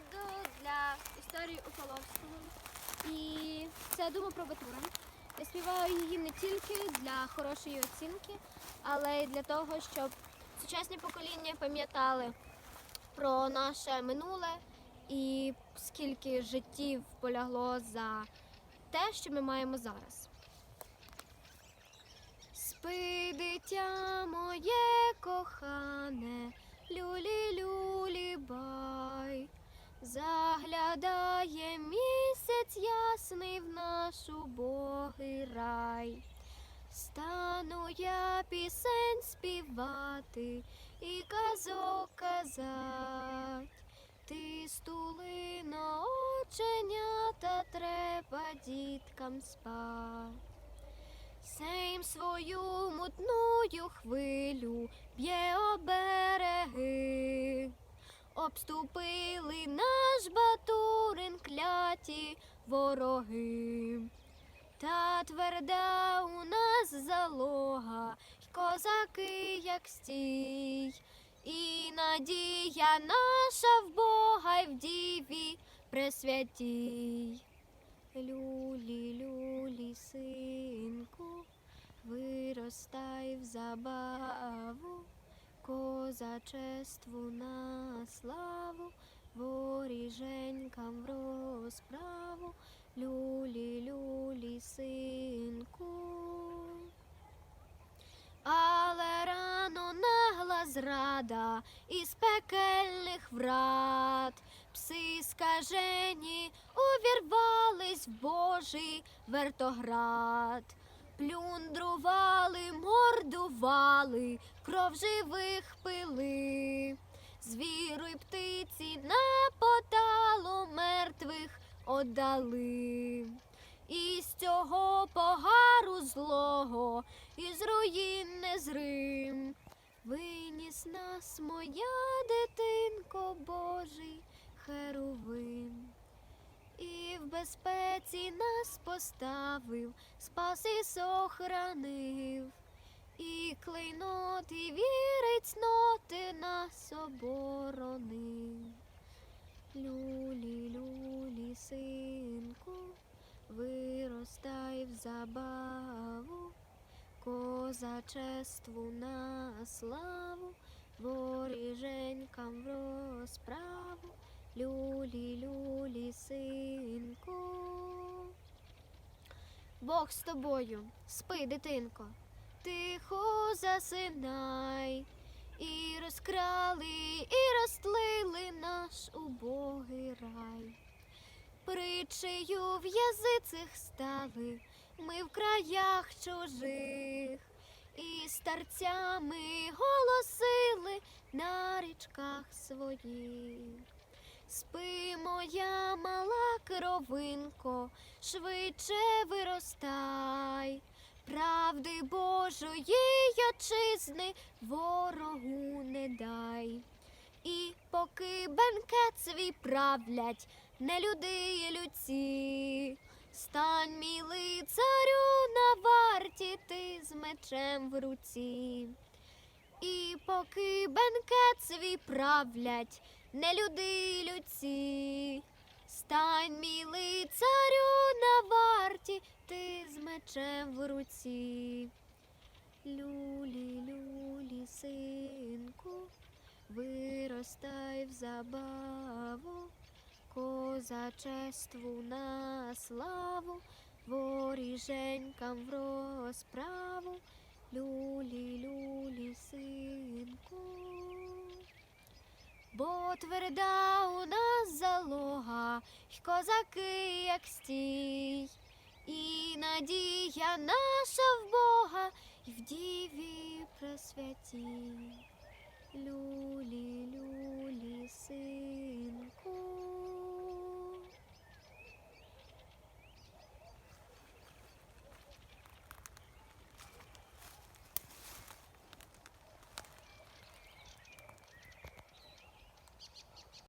відео для історії Уфаловського. І це дума про Батура. Я співаю її не тільки для хорошої оцінки, але й для того, щоб сучасні покоління пам'ятали про наше минуле і скільки життів полягло за те, що ми маємо зараз. Спи, дитя моє кохане, люлі люлі бай. Заглядає місяць ясний в наш убогий рай. Стану я пісень співати і казок казать. Ти стули на оченята, треба діткам спать. Сейм свою мутную хвилю б'є обереги. Обступили наш батурин кляті вороги. Та тверда у нас залога, й козаки, як стій, і надія наша в Бога й в діві пресвятій. Люлі, люлі, синку, виростай в забаву, козачеству на воріженькам в розправу, люлі, люлі, синку. Але рано нагла зрада із пекельних врат, пси скажені увірвались в Божий вертоград, плюндрували, мордували, кров живих пили, звіру й птиці на поталу мертвих отдали. І з цього погару злого, із руїн незрим, виніс нас моя дитинко Божий херовим. І в безпеці нас поставив, спас і сохранив, і клейнот, і віри цноти нас оборонив. Люлі, люлі, синку, виростай в забаву, козачеству на славу, воріженькам в розправу, люлі, люлі, синку. Бог з тобою, спи, дитинко, тихо засинай. І розкрали, і розтлили наш убогий рай. Притчею в язицях стали ми в краях чужих, і старцями голосили на річках своїх. Спи, моя мала кровинко, швидше виростай, правди Божої отчизни ворогу не дай. І поки бенкет свій правлять не люди і людці, стань мілий царю на варті ти з мечем в руці. І поки бенкет свій правлять не люди і людці, стань мілий царю на варті ти з мечем в руці. Люлі, люлі, синку, виростай в забаву, козачеству на славу, воріженькам в розправу, люлі, синку. Бо тверда у нас залога, й козаки, як стій, і надія наша в Бога, і в діві пресвятій.